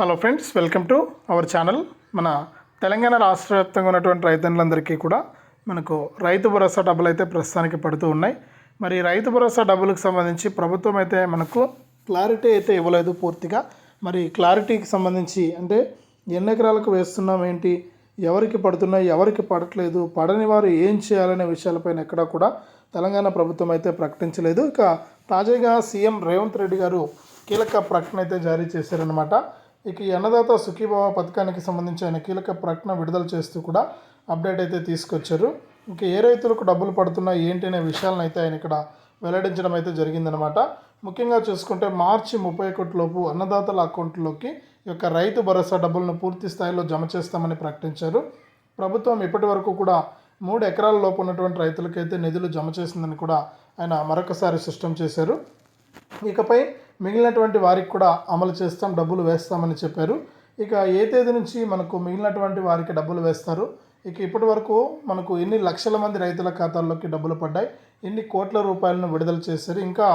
Hello friends welcome to our channel మన తెలంగాణ రాష్ట్ర వ్యాప్తంగా ఉన్నటువంటి రైతులందరికీ కూడా మనకు రైతు భరోసా డబ్బులు అయితే ప్రస్తుతానికి పడుతూ ఉన్నాయి. మరి రైతు భరోసా డబ్బులకు సంబంధించి ప్రభుత్వం అయితే మనకు క్లారిటీ అయితే ఇవ్వలేదు పూర్తిగా. మరి క్లారిటీకి సంబంధించి అంటే ఎన్ని ఎకరాలకు వేస్తున్నాం ఏంటి ఎవరికి పడుతున్నాయి ఎవరికి పడట్లేదు పడని వారు ఏం చేయాలనే విషయాలపైన ఎక్కడా కూడా తెలంగాణ ప్రభుత్వం అయితే ప్రకటించలేదు. ఇక తాజాగా సీఎం రేవంత్ రెడ్డి గారు కీలక ప్రకటన అయితే జారీ చేశారనమాట ఇక ఈ అన్నదాత సుఖీభావ పథకానికి సంబంధించి ఆయన కీలక ప్రకటన విడుదల చేస్తూ కూడా అప్డేట్ అయితే తీసుకొచ్చారు. ఇంకా ఏ రైతులకు డబ్బులు పడుతున్నాయి ఏంటి అనే విషయాలను అయితే ఆయన ఇక్కడ వెల్లడించడం అయితే జరిగిందనమాట ముఖ్యంగా చూసుకుంటే మార్చి ముప్పై ఒకటి లోపు అన్నదాతల అకౌంట్లోకి ఈ యొక్క రైతు భరోసా డబ్బులను పూర్తి స్థాయిలో జమ చేస్తామని ప్రకటించారు. ప్రభుత్వం ఇప్పటి వరకు కూడా మూడు ఎకరాల లోపు ఉన్నటువంటి రైతులకైతే నిధులు జమ చేసిందని కూడా ఆయన మరొకసారి స్పష్టం చేశారు. ఇకపై మిగిలినటువంటి వారికి కూడా అమలు చేస్తాం డబ్బులు వేస్తామని చెప్పారు. ఇక ఏ తేదీ నుంచి మనకు మిగిలినటువంటి వారికి డబ్బులు వేస్తారు? ఇక ఇప్పటి వరకు మనకు ఎన్ని లక్షల మంది రైతుల ఖాతాల్లోకి డబ్బులు పడ్డాయి? ఎన్ని కోట్ల రూపాయలను విడుదల చేశారు? ఇంకా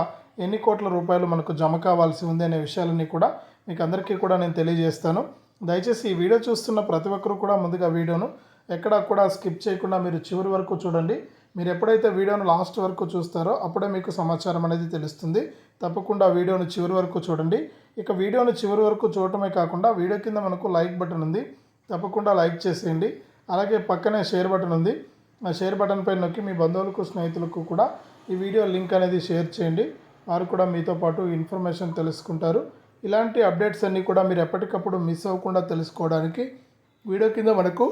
ఎన్ని కోట్ల రూపాయలు మనకు జమ కావాల్సి ఉంది అనే విషయాలన్నీ కూడా మీకు అందరికీ కూడా నేను తెలియజేస్తాను. దయచేసి ఈ వీడియో చూస్తున్న ప్రతి ఒక్కరు కూడా ముందుగా వీడియోను ఎక్కడా కూడా స్కిప్ చేయకుండా మీరు చివరి వరకు చూడండి. మీరు ఎప్పుడైతే వీడియోను లాస్ట్ వరకు చూస్తారో అప్పుడే మీకు సమాచారం అనేది తెలుస్తుంది. తప్పకుండా వీడియోను చివరి వరకు చూడండి. ఇక వీడియోను చివరి వరకు చూడటమే కాకుండా వీడియో కింద మనకు లైక్ బటన్ ఉంది. తప్పకుండా లైక్ చేసేయండి. అలాగే పక్కనే షేర్ బటన్ ఉంది. ఆ షేర్ బటన్ పై నొక్కి మీ బంధువులకు స్నేహితులకు కూడా ఈ వీడియో లింక్ అనేది షేర్ చేయండి. వారు కూడా మీతో పాటు ఇన్ఫర్మేషన్ తెలుసుకుంటారు. ఇలాంటి అప్డేట్స్ అన్నీ కూడా మీరు ఎప్పటికప్పుడు మిస్ అవ్వకుండా తెలుసుకోవడానికి వీడియో కింద మనకు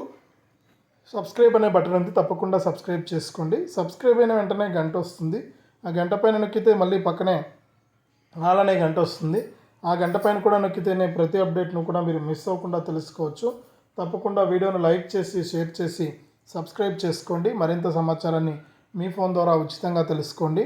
సబ్స్క్రైబ్ అనే బటన్ ఉంది తప్పకుండా సబ్స్క్రైబ్ చేసుకోండి. సబ్స్క్రైబ్ అయిన వెంటనే గంట వస్తుంది. ఆ గంట పైన నొక్కితే మళ్ళీ పక్కనే ఆల్ అనే గంట వస్తుంది. ఆ గంట పైన కూడా నొక్కితేనే ప్రతి అప్డేట్ను కూడా మీరు మిస్ అవ్వకుండా తెలుసుకోవచ్చు. తప్పకుండా వీడియోను లైక్ చేసి షేర్ చేసి సబ్స్క్రైబ్ చేసుకోండి. మరింత సమాచారాన్ని మీ ఫోన్ ద్వారా ఉచితంగా తెలుసుకోండి.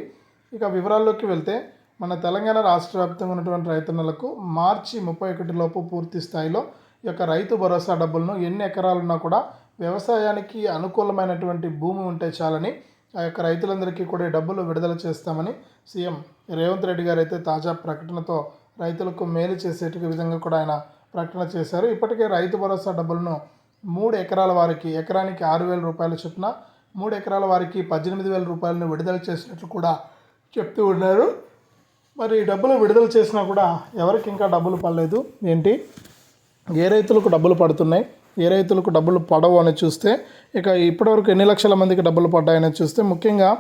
ఇక వివరాల్లోకి వెళ్తే మన తెలంగాణ రాష్ట్ర వ్యాప్తంగా ఉన్నటువంటి రైతన్నలకు మార్చి ముప్పై ఒకటి లోపు పూర్తి స్థాయిలో ఈ యొక్క రైతు భరోసా డబ్బులను ఎన్ని ఎకరాలున్నా కూడా వ్యవసాయానికి అనుకూలమైనటువంటి భూమి ఉంటే చాలని ఆ యొక్క రైతులందరికీ కూడా డబ్బులు విడుదల చేస్తామని సీఎం రేవంత్ రెడ్డి గారు అయితే తాజా ప్రకటనతో రైతులకు మేలు చేసేట విధంగా కూడా ఆయన ప్రకటన చేశారు. ఇప్పటికే రైతు భరోసా డబ్బులను మూడు ఎకరాల వారికి ఎకరానికి ఆరు వేల రూపాయల చొప్పున మూడు ఎకరాల వారికి పద్దెనిమిది వేల రూపాయలను విడుదల చేసినట్లు కూడా చెప్తూ ఉన్నారు. మరి ఈ డబ్బులు విడుదల చేసినా కూడా ఎవరికి ఇంకా డబ్బులు పడలేదు. ఏంటి? ఏ రైతులకు డబ్బులు పడుతున్నాయి? ఏ రైతులకు డబ్బులు పడవు అని చూస్తే ఇక ఇప్పటివరకు ఎన్ని లక్షల మందికి డబ్బులు పడ్డాయని చూస్తే ముఖ్యంగా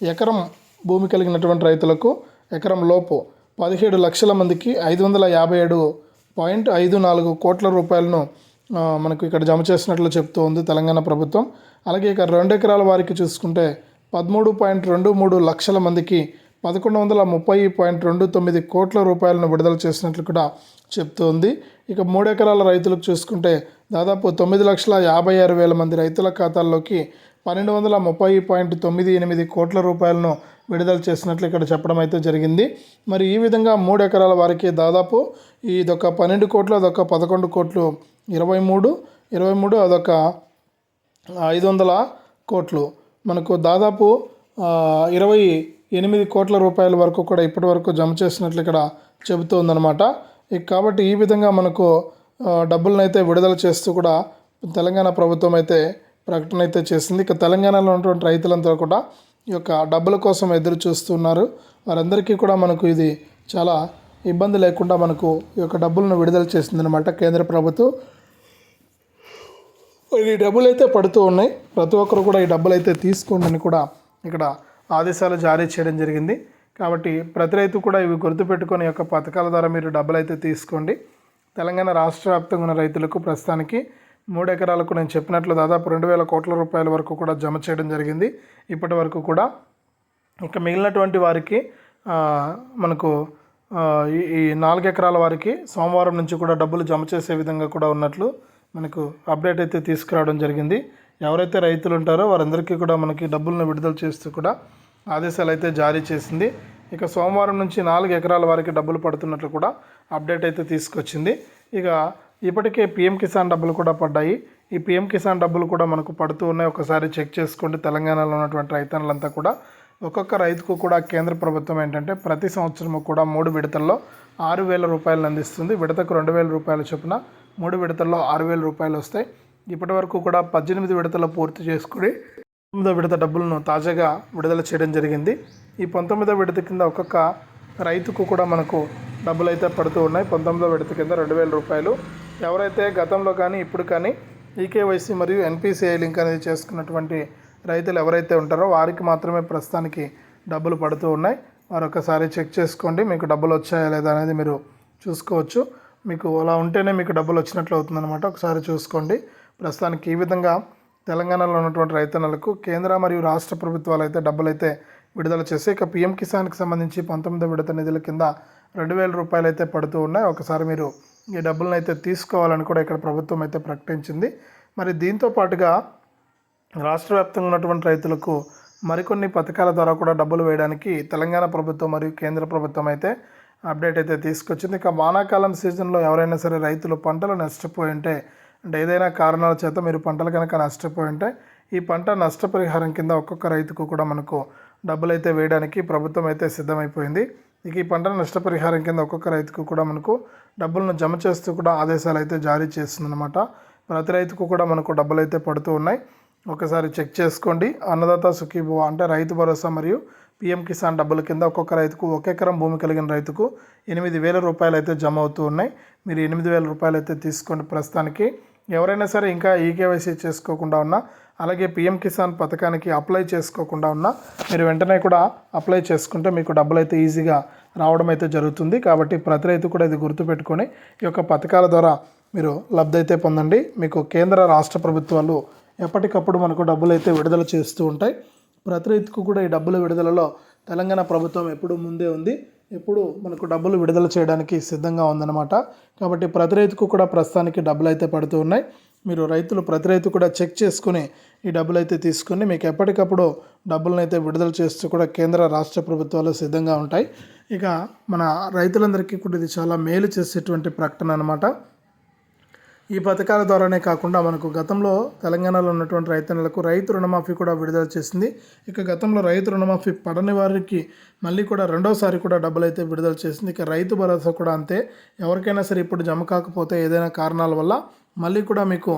ఎకరం భూమి కలిగినటువంటి రైతులకు ఎకరం లోపు పదిహేడు లక్షల మందికి ఐదు వందల యాభై ఏడు పాయింట్ ఐదు నాలుగు కోట్ల రూపాయలను మనకు ఇక్కడ జమ చేసినట్లు చెప్తూ ఉంది తెలంగాణ ప్రభుత్వం. అలాగే ఇక రెండు ఎకరాల వారికి చూసుకుంటే పదమూడు పాయింట్ రెండు మూడు లక్షల మందికి పదకొండు వందల ముప్పై పాయింట్ రెండు తొమ్మిది కోట్ల రూపాయలను విడుదల చేసినట్లు కూడా చెప్తోంది ఇక మూడు ఎకరాల రైతులకు చూసుకుంటే దాదాపు తొమ్మిది లక్షల యాభై ఆరు వేల మంది రైతుల ఖాతాల్లోకి పన్నెండు వందల ముప్పై పాయింట్ తొమ్మిది ఎనిమిది కోట్ల రూపాయలను విడుదల చేసినట్లు ఇక్కడ చెప్పడం అయితే జరిగింది. మరి ఈ విధంగా మూడు ఎకరాల వారికి దాదాపు ఇదొక పన్నెండు కోట్లు అదొక పదకొండు కోట్లు ఇరవై మూడు ఇరవై మూడు అదొక ఐదు వందల కోట్లు. మనకు దాదాపు ఇరవై ఎనిమిది కోట్ల రూపాయల వరకు కూడా ఇప్పటి వరకు జమ చేసినట్లు ఇక్కడ చెబుతోందనమాట కాబట్టి ఈ విధంగా మనకు డబ్బులనైతే డబ్బులను అయితే విడుదల చేస్తూ కూడా తెలంగాణ ప్రభుత్వం అయితే ప్రకటన అయితే చేసింది. ఇక తెలంగాణలో ఉన్నటువంటి రైతులంతా కూడా ఈ యొక్క డబ్బుల కోసం ఎదురు చూస్తున్నారు. వారందరికీ కూడా మనకు ఇది చాలా ఇబ్బంది లేకుండా మనకు ఈ యొక్క డబ్బులను విడుదల చేసిందనమాట కేంద్ర ప్రభుత్వం. ఈ డబ్బులు అయితే పడుతూ ఉన్నాయి. ప్రతి ఒక్కరు కూడా ఈ డబ్బులు అయితే తీసుకోండి కూడా ఇక్కడ ఆదేశాలు జారీ చేయడం జరిగింది. కాబట్టి ప్రతి రైతు కూడా ఇవి గుర్తుపెట్టుకొని యొక్క పథకాల ద్వారా మీరు డబ్బులు అయితే తీసుకోండి. తెలంగాణ రాష్ట్ర వ్యాప్తంగా ఉన్న రైతులకు ప్రస్తుతానికి మూడు ఎకరాలకు నేను చెప్పినట్లు దాదాపు రెండు వేల కోట్ల రూపాయల వరకు కూడా జమ చేయడం జరిగింది. ఇప్పటి వరకు కూడా ఇంకా మిగిలినటువంటి వారికి మనకు ఈ ఈ నాలుగు ఎకరాల వారికి సోమవారం నుంచి కూడా డబ్బులు జమ చేసే విధంగా కూడా ఉన్నట్లు మనకు అప్డేట్ అయితే తీసుకురావడం జరిగింది. ఎవరైతే రైతులు ఉంటారో వారందరికీ కూడా మనకి డబ్బులను విడుదల చేస్తూ కూడా ఆదేశాలు అయితే జారీ చేసింది. ఇక సోమవారం నుంచి నాలుగు ఎకరాల వారికి డబ్బులు పడుతున్నట్లు కూడా అప్డేట్ అయితే తీసుకొచ్చింది. ఇక ఇప్పటికే పిఎం కిసాన్ డబ్బులు కూడా పడ్డాయి. ఈ పిఎం కిసాన్ డబ్బులు కూడా మనకు పడుతూ ఉన్నాయి. ఒకసారి చెక్ చేసుకోండి. తెలంగాణలో ఉన్నటువంటి రైతన్నులంతా కూడా ఒక్కొక్క రైతుకు కూడా కేంద్ర ప్రభుత్వం ఏంటంటే ప్రతి సంవత్సరము కూడా మూడు విడతల్లో ఆరు వేల రూపాయలను అందిస్తుంది. విడతకు రెండు వేల రూపాయల చొప్పున మూడు విడతల్లో ఆరు వేల రూపాయలు వస్తాయి. ఇప్పటి వరకు కూడా పద్దెనిమిది విడతలు పూర్తి చేసుకుని పంతొమ్మిదో విడత డబ్బులను తాజాగా విడుదల చేయడం జరిగింది. ఈ పంతొమ్మిదో విడత కింద ఒక్కొక్క రైతుకు కూడా మనకు డబ్బులు అయితే పడుతూ ఉన్నాయి. పంతొమ్మిదో విడత కింద రెండు వేల రూపాయలు. ఎవరైతే గతంలో కానీ ఇప్పుడు కానీ ఈకేవైసీ మరియు ఎన్పిసిఐ లింక్ అనేది చేసుకున్నటువంటి రైతులు ఎవరైతే ఉంటారో వారికి మాత్రమే ప్రస్తుతానికి డబ్బులు పడుతూ ఉన్నాయి. వారు ఒకసారి చెక్ చేసుకోండి మీకు డబ్బులు వచ్చాయా లేదా అనేది మీరు చూసుకోవచ్చు. మీకు అలా ఉంటేనే మీకు డబ్బులు వచ్చినట్లు అవుతుందన్నమాట. ఒకసారి చూసుకోండి. ప్రస్తుతానికి ఈ విధంగా తెలంగాణలో ఉన్నటువంటి రైతన్నలకు కేంద్ర మరియు రాష్ట్ర ప్రభుత్వాలు అయితే డబ్బులు అయితే విడుదల చేసి ఇక పిఎం కిసాన్కి సంబంధించి పంతొమ్మిదో విడత నిధుల కింద రెండు వేల రూపాయలు అయితే పడుతూ ఉన్నాయి. ఒకసారి మీరు ఈ డబ్బులను అయితే తీసుకోవాలని కూడా ఇక్కడ ప్రభుత్వం అయితే ప్రకటించింది. మరి దీంతో పాటుగా రాష్ట్ర వ్యాప్తంగా ఉన్నటువంటి రైతులకు మరికొన్ని పథకాల ద్వారా కూడా డబ్బులు వేయడానికి తెలంగాణ ప్రభుత్వం మరియు కేంద్ర ప్రభుత్వం అయితే అప్డేట్ అయితే తీసుకొచ్చింది. ఇక వానాకాలం సీజన్లో ఎవరైనా సరే రైతులు పంటలు నష్టపోయి ఉంటే అంటే ఏదైనా కారణాల చేత మీరు పంటలు కనుక నష్టపోయి ఉంటే ఈ పంట నష్టపరిహారం కింద ఒక్కొక్క రైతుకు కూడా మనకు డబ్బులు అయితే వేయడానికి ప్రభుత్వం అయితే సిద్ధమైపోయింది. ఇక ఈ పంట నష్టపరిహారం కింద ఒక్కొక్క రైతుకు కూడా మనకు డబ్బులను జమ చేస్తూ కూడా ఆదేశాలు అయితే జారీ చేస్తుందన్నమాట. ప్రతి రైతుకు కూడా మనకు డబ్బులు అయితే పడుతూ ఉన్నాయి. ఒకసారి చెక్ చేసుకోండి. అన్నదాత సుఖీభవ అంటే రైతు భరోసా మరియు పిఎం కిసాన్ డబ్బుల కింద ఒక్కొక్క రైతుకు ఒక ఎకరం భూమి కలిగిన రైతుకు ఎనిమిది వేల రూపాయలు అయితే జమ అవుతూ ఉన్నాయి. మీరు ఎనిమిది వేల రూపాయలు అయితే తీసుకోండి ప్రస్తుతానికి. ఎవరైనా సరే ఇంకా ఈకేవైసీ చేసుకోకుండా ఉన్నా అలాగే పిఎం కిసాన్ పథకానికి అప్లై చేసుకోకుండా ఉన్నా మీరు వెంటనే కూడా అప్లై చేసుకుంటే మీకు డబ్బులు అయితే ఈజీగా రావడం అయితే జరుగుతుంది. కాబట్టి ప్రతి రైతు కూడా ఇది గుర్తుపెట్టుకొని ఈ యొక్క పథకాల ద్వారా మీరు లబ్ధి అయితే పొందండి. మీకు కేంద్ర రాష్ట్ర ప్రభుత్వాలు ఎప్పటికప్పుడు మనకు డబ్బులు అయితే విడుదల చేస్తూ ఉంటాయి. ప్రతి రైతుకు కూడా ఈ డబ్బుల విడుదలలో తెలంగాణ ప్రభుత్వం ఎప్పుడూ ముందే ఉంది. ఇప్పుడు మనకు డబ్బులు విడుదల చేయడానికి సిద్ధంగా ఉందన్నమాట. కాబట్టి ప్రతి రైతుకు కూడా ప్రస్తుతానికి డబ్బులు అయితే పడుతూ ఉన్నాయి. మీరు రైతులు ప్రతి రైతు కూడా చెక్ చేసుకుని ఈ డబ్బులు అయితే తీసుకుని మీకు ఎప్పటికప్పుడు డబ్బులను అయితే విడుదల చేస్తూ కూడా కేంద్ర రాష్ట్ర ప్రభుత్వాలు సిద్ధంగా ఉంటాయి. ఇక మన రైతులందరికీ కూడా ఇది చాలా మేలు చేసేటువంటి ప్రకటన అనమాట ఈ పథకాల ద్వారానే కాకుండా మనకు గతంలో తెలంగాణలో ఉన్నటువంటి రైతన్నలకు రైతు రుణమాఫీ కూడా విడుదల చేసింది. ఇక గతంలో రైతు రుణమాఫీ పడని వారికి మళ్ళీ కూడా రెండోసారి కూడా డబ్బులు అయితే విడుదల చేసింది. ఇక రైతు భరోసా కూడా అంతే. ఎవరికైనా సరే ఇప్పుడు జమ కాకపోతే ఏదైనా కారణాల వల్ల మళ్ళీ కూడా మీకు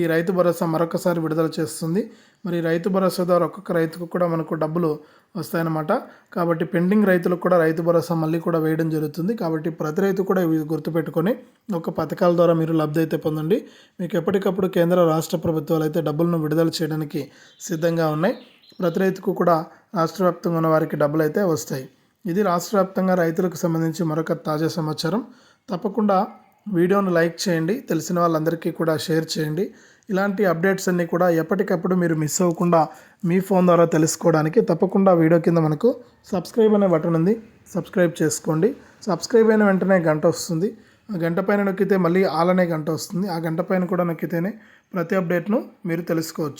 ఈ రైతు భరోసా మరొకసారి విడుదల చేస్తుంది. మరి రైతు భరోసా ద్వారా ఒక్కొక్క రైతుకు కూడా మనకు డబ్బులు వస్తాయన్నమాట. కాబట్టి పెండింగ్ రైతులకు కూడా రైతు భరోసా మళ్ళీ కూడా వేయడం జరుగుతుంది. కాబట్టి ప్రతి రైతు కూడా ఇవి గుర్తుపెట్టుకొని ఒక పథకాల ద్వారా మీరు లబ్ధి అయితే పొందండి. మీకు ఎప్పటికప్పుడు కేంద్ర రాష్ట్ర ప్రభుత్వాలు అయితే డబ్బులను విడుదల చేయడానికి సిద్ధంగా ఉన్నాయి. ప్రతి రైతుకు కూడా రాష్ట్ర వ్యాప్తంగా ఉన్న వారికి డబ్బులు అయితే వస్తాయి. ఇది రాష్ట్ర వ్యాప్తంగా రైతులకు సంబంధించి మరొక తాజా సమాచారం. తప్పకుండా వీడియోను లైక్ చేయండి తెలిసిన వాళ్ళందరికీ కూడా షేర్ చేయండి. ఇలాంటి అప్డేట్స్ అన్నీ కూడా ఎప్పటికప్పుడు మీరు మిస్ అవ్వకుండా మీ ఫోన్ ద్వారా తెలుసుకోవడానికి తప్పకుండా వీడియో కింద మనకు సబ్స్క్రైబ్ అనే బటన్ ఉంది. సబ్స్క్రైబ్ చేసుకోండి. సబ్స్క్రైబ్ అయిన వెంటనే గంట వస్తుంది. ఆ గంట పైన నొక్కితే మళ్ళీ ఆలనే గంట వస్తుంది. ఆ గంట పైన కూడా నొక్కితేనే ప్రతి అప్డేట్ను మీరు తెలుసుకోవచ్చు.